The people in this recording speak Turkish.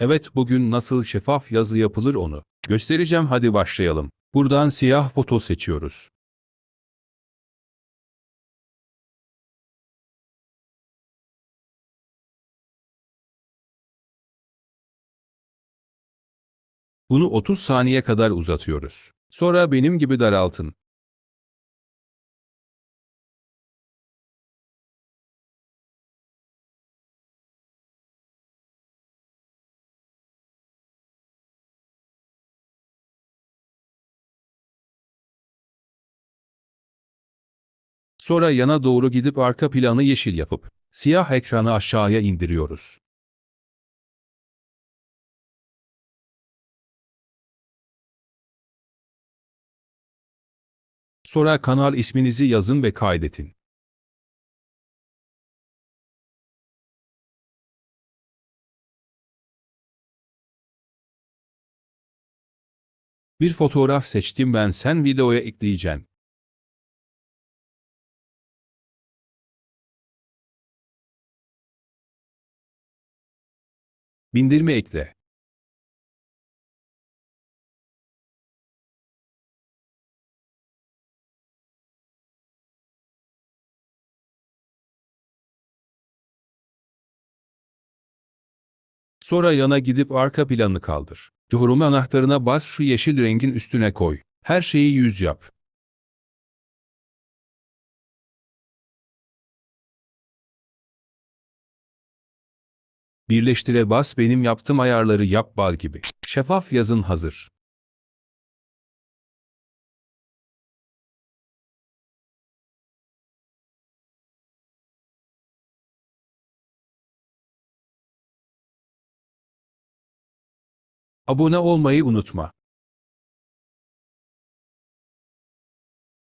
Evet bugün nasıl şeffaf yazı yapılır onu göstereceğim hadi başlayalım. Buradan siyah foto seçiyoruz. Bunu 30 saniye kadar uzatıyoruz. Sonra benim gibi daraltın. Sonra yana doğru gidip arka planı yeşil yapıp siyah ekranı aşağıya indiriyoruz. Sonra kanal isminizi yazın ve kaydedin. Bir fotoğraf seçtim ben sen videoya ekleyeceğim. Bindirme ekle. Sonra yana gidip arka planı kaldır. Doğrulma anahtarına bas şu yeşil rengin üstüne koy. Her şeyi yüz yap. Birleştire bas benim yaptığım ayarları yap bal gibi. Şeffaf yazın hazır. Abone olmayı unutma.